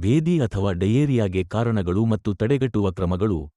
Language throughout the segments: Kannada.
ಭೇದಿ ಅಥವಾ ಡಯೇರಿಯಾಗೆ ಕಾರಣಗಳು ಮತ್ತು ತಡೆಗಟ್ಟುವ ಕ್ರಮಗಳು.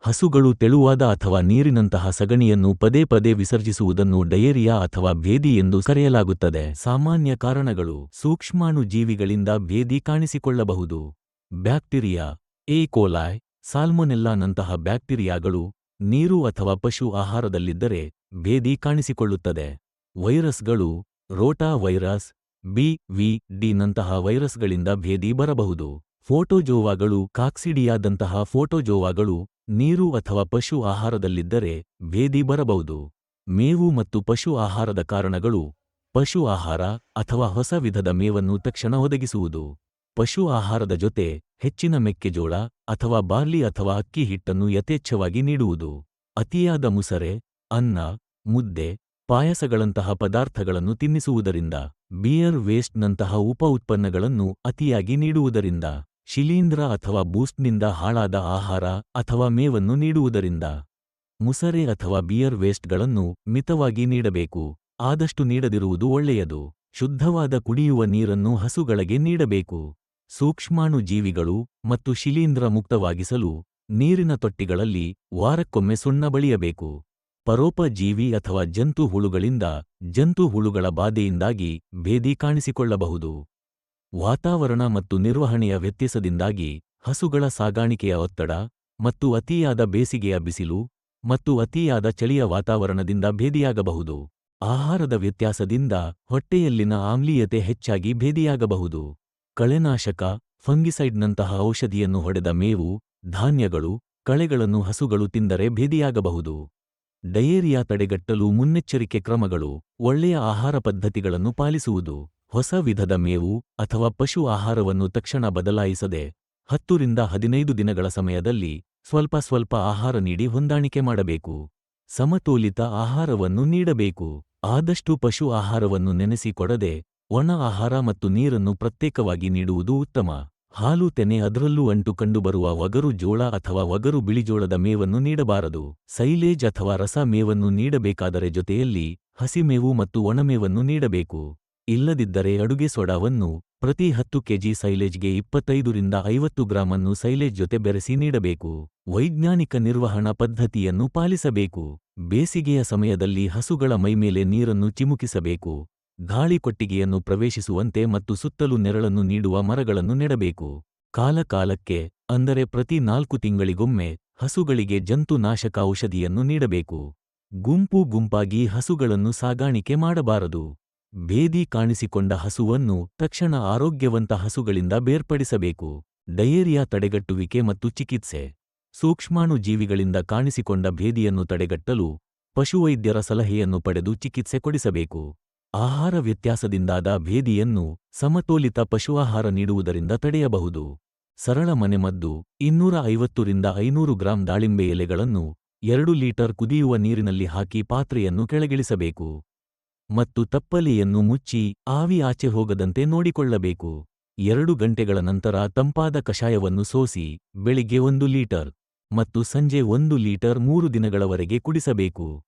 ಹಸುಗಳು ತೆಳುವಾದ ಅಥವಾ ನೀರಿನಂತಹ ಸಗಣಿಯನ್ನು ಪದೇ ಪದೇ ವಿಸರ್ಜಿಸುವುದನ್ನು ಡಯೇರಿಯಾ ಅಥವಾ ಭೇದಿ ಎಂದು ಕರೆಯಲಾಗುತ್ತದೆ. ಸಾಮಾನ್ಯ ಕಾರಣಗಳು. ಸೂಕ್ಷ್ಮಾಣು ಜೀವಿಗಳಿಂದ ಭೇದಿ ಕಾಣಿಸಿಕೊಳ್ಳಬಹುದು. ಬ್ಯಾಕ್ಟೀರಿಯಾ. ಎ. ಕೋಲಾಯ್ ಸಾಲ್ಮೊನೆಲ್ಲಾನಂತಹ ಬ್ಯಾಕ್ಟೀರಿಯಾಗಳು ನೀರು ಅಥವಾ ಪಶು ಆಹಾರದಲ್ಲಿದ್ದರೆ ಭೇದಿ ಕಾಣಿಸಿಕೊಳ್ಳುತ್ತದೆ. ವೈರಸ್ಗಳು rota virus B V D ನಂತಹ ವೈರಸ್ಗಳಿಂದ ಭೇದಿ ಬರಬಹುದು. ಫೋಟೋಜೋವಾಗಳು, ಕಾಕ್ಸಿಡಿಯಾದಂತಹ ಫೋಟೋಜೋವಾಗಳು ನೀರು ಅಥವಾ ಪಶು ಆಹಾರದಲ್ಲಿದ್ದರೆ ಭೇದಿ ಬರಬಹುದು. ಮೇವು ಮತ್ತು ಪಶು ಆಹಾರದ ಕಾರಣಗಳು ಪಶು ಆಹಾರ ಅಥವಾ ಹೊಸ ವಿಧದ ಮೇವನ್ನು ತಕ್ಷಣ ಒದಗಿಸುವುದು. ಪಶು ಆಹಾರದ ಜೊತೆ ಹೆಚ್ಚಿನ ಮೆಕ್ಕೆಜೋಳ ಅಥವಾ ಬಾರ್ಲಿ ಅಥವಾ ಅಕ್ಕಿ ಹಿಟ್ಟನ್ನು ಯಥೇಚ್ಛವಾಗಿ ನೀಡುವುದು. ಅತಿಯಾದ ಮುಸರೆ, ಅನ್ನ, ಮುದ್ದೆ, ಪಾಯಸಗಳಂತಹ ಪದಾರ್ಥಗಳನ್ನು ತಿನ್ನಿಸುವುದರಿಂದ, ಬಿಯರ್ ವೇಸ್ಟ್ನಂತಹ ಉಪ ಉತ್ಪನ್ನಗಳನ್ನು ಅತಿಯಾಗಿ ನೀಡುವುದರಿಂದ, ಶಿಲೀಂಧ್ರ ಅಥವಾ ಬೂಸ್ಟ್ನಿಂದ ಹಾಳಾದ ಆಹಾರ ಅಥವಾ ಮೇವನ್ನು ನೀಡುವುದರಿಂದ. ಮುಸರೆ ಅಥವಾ ಬಿಯರ್ ವೇಸ್ಟ್ಗಳನ್ನು ಮಿತವಾಗಿ ನೀಡಬೇಕು, ಆದಷ್ಟು ನೀಡದಿರುವುದು ಒಳ್ಳೆಯದು. ಶುದ್ಧವಾದ ಕುಡಿಯುವ ನೀರನ್ನು ಹಸುಗಳಿಗೆ ನೀಡಬೇಕು. ಸೂಕ್ಷ್ಮಾಣು ಜೀವಿಗಳು ಮತ್ತು ಶಿಲೀಂಧ್ರ ಮುಕ್ತವಾಗಿಸಲು ನೀರಿನ ತೊಟ್ಟಿಗಳಲ್ಲಿ ವಾರಕ್ಕೊಮ್ಮೆ ಸುಣ್ಣ ಬಳಿಯಬೇಕು. ಪರೋಪಜೀವಿ ಅಥವಾ ಜಂತು ಹುಳುಗಳಿಂದ ಜಂತು ಹುಳುಗಳ ಬಾಧೆಯಿಂದಾಗಿ ಭೇದಿ ಕಾಣಿಸಿಕೊಳ್ಳಬಹುದು. ವಾತಾವರಣ ಮತ್ತು ನಿರ್ವಹಣೆಯ ವ್ಯತ್ಯಾಸದಿಂದಾಗಿ ಹಸುಗಳ ಸಾಗಾಣಿಕೆಯ ಒತ್ತಡ ಮತ್ತು ಅತಿಯಾದ ಬೇಸಿಗೆಯ ಬಿಸಿಲು ಮತ್ತು ಅತಿಯಾದ ಚಳಿಯ ವಾತಾವರಣದಿಂದ ಭೇದಿಯಾಗಬಹುದು. ಆಹಾರದ ವ್ಯತ್ಯಾಸದಿಂದ ಹೊಟ್ಟೆಯಲ್ಲಿನ ಆಮ್ಲೀಯತೆ ಹೆಚ್ಚಾಗಿ ಭೇದಿಯಾಗಬಹುದು. ಕಳೆನಾಶಕ, ಫಂಗಿಸೈಡ್ನಂತಹ ಔಷಧಿಯನ್ನು ಹೊಡೆದ ಮೇವು, ಧಾನ್ಯಗಳು, ಕಳೆಗಳನ್ನು ಹಸುಗಳು ತಿಂದರೆ ಭೇದಿಯಾಗಬಹುದು. ಡಯೇರಿಯಾ ತಡೆಗಟ್ಟಲು ಮುನ್ನೆಚ್ಚರಿಕೆ ಕ್ರಮಗಳು, ಒಳ್ಳೆಯ ಆಹಾರ ಪದ್ಧತಿಗಳನ್ನು ಪಾಲಿಸುವುದು, ಹೊಸ ವಿಧದ ಮೇವು ಅಥವಾ ಪಶು ಆಹಾರವನ್ನು ತಕ್ಷಣ ಬದಲಾಯಿಸದೆ ಹತ್ತರಿಂದ ಹದಿನೈದು ದಿನಗಳ ಸಮಯದಲ್ಲಿ ಸ್ವಲ್ಪ ಸ್ವಲ್ಪ ಆಹಾರ ನೀಡಿ ಹೊಂದಾಣಿಕೆ ಮಾಡಬೇಕು. ಸಮತೋಲಿತ ಆಹಾರವನ್ನು ನೀಡಬೇಕು. ಆದಷ್ಟು ಪಶು ಆಹಾರವನ್ನು ನೆನೆಸಿ ಕೊಡದೆ ಒಣ ಆಹಾರ ಮತ್ತು ನೀರನ್ನು ಪ್ರತ್ಯೇಕವಾಗಿ ನೀಡುವುದು ಉತ್ತಮ. ಹಾಲು ತೆನೆ ಅದರಲ್ಲೂ ಅಂಟು ಕಂಡುಬರುವ ಒಗರು ಜೋಳ ಅಥವಾ ಒಗರು ಬಿಳಿಜೋಳದ ಮೇವನ್ನು ನೀಡಬಾರದು. ಸೈಲೇಜ್ ಅಥವಾ ರಸ ಮೇವನ್ನು ನೀಡಬೇಕಾದರೆ ಜೊತೆಯಲ್ಲಿ ಹಸಿಮೇವು ಮತ್ತು ಒಣಮೇವನ್ನು ನೀಡಬೇಕು. ಇಲ್ಲದಿದ್ದರೆ ಅಡುಗೆ ಸೋಡಾವನ್ನು ಪ್ರತಿ ಹತ್ತು ಕೆಜಿ ಸೈಲೇಜ್ಗೆ ಇಪ್ಪತ್ತೈದರಿಂದ ಐವತ್ತು ಗ್ರಾಮನ್ನು ಸೈಲೇಜ್ ಜೊತೆ ಬೆರೆಸಿ ನೀಡಬೇಕು. ವೈಜ್ಞಾನಿಕ ನಿರ್ವಹಣಾ ಪದ್ಧತಿಯನ್ನು ಪಾಲಿಸಬೇಕು. ಬೇಸಿಗೆಯ ಸಮಯದಲ್ಲಿ ಹಸುಗಳ ಮೈಮೇಲೆ ನೀರನ್ನು ಚಿಮುಕಿಸಬೇಕು. ಗಾಳಿ ಕೊಟ್ಟಿಗೆಯನ್ನು ಪ್ರವೇಶಿಸುವಂತೆ ಮತ್ತು ಸುತ್ತಲೂ ನೆರಳನ್ನು ನೀಡುವ ಮರಗಳನ್ನು ನೆಡಬೇಕು. ಕಾಲಕಾಲಕ್ಕೆ, ಅಂದರೆ ಪ್ರತಿ ನಾಲ್ಕು ತಿಂಗಳಿಗೊಮ್ಮೆ, ಹಸುಗಳಿಗೆ ಜಂತುನಾಶಕ ಔಷಧಿಯನ್ನು ನೀಡಬೇಕು. ಗುಂಪು ಗುಂಪಾಗಿ ಹಸುಗಳನ್ನು ಸಾಗಾಣಿಕೆ ಮಾಡಬಾರದು. ಭೇದಿ ಕಾಣಿಸಿಕೊಂಡ ಹಸುವನ್ನು ತಕ್ಷಣ ಆರೋಗ್ಯವಂತ ಹಸುಗಳಿಂದ ಬೇರ್ಪಡಿಸಬೇಕು. ಡಯೇರಿಯಾ ತಡೆಗಟ್ಟುವಿಕೆ ಮತ್ತು ಚಿಕಿತ್ಸೆ. ಸೂಕ್ಷ್ಮಾಣು ಜೀವಿಗಳಿಂದ ಕಾಣಿಸಿಕೊಂಡ ಭೇದಿಯನ್ನು ತಡೆಗಟ್ಟಲು ಪಶುವೈದ್ಯರ ಸಲಹೆಯನ್ನು ಪಡೆದು ಚಿಕಿತ್ಸೆ ಕೊಡಿಸಬೇಕು. ಆಹಾರ ವ್ಯತ್ಯಾಸದಿಂದಾದ ಭೇದಿಯನ್ನು ಸಮತೋಲಿತ ಪಶುಆಹಾರ ನೀಡುವುದರಿಂದ ತಡೆಯಬಹುದು. ಸರಳ ಮನೆಮದ್ದು ಇನ್ನೂರ ಐವತ್ತರಿಂದ ಐನೂರು ಗ್ರಾಂ ದಾಳಿಂಬೆ ಎಲೆಗಳನ್ನು ಎರಡು ಲೀಟರ್ ಕುದಿಯುವ ನೀರಿನಲ್ಲಿ ಹಾಕಿ ಪಾತ್ರೆಯನ್ನು ಕೆಳಗಿಳಿಸಬೇಕು. ಮತ್ತು ತಪ್ಪಲೆಯನ್ನು ಮುಚ್ಚಿ ಆವಿ ಆಚೆ ಹೋಗದಂತೆ ನೋಡಿಕೊಳ್ಳಬೇಕು. ಎರಡು ಗಂಟೆಗಳ ನಂತರ ತಂಪಾದ ಕಷಾಯವನ್ನು ಸೋಸಿ ಬೆಳಿಗ್ಗೆ ಒಂದು ಲೀಟರ್ ಮತ್ತು ಸಂಜೆ ಒಂದು ಲೀಟರ್ ಮೂರು ದಿನಗಳವರೆಗೆ ಕುಡಿಸಬೇಕು.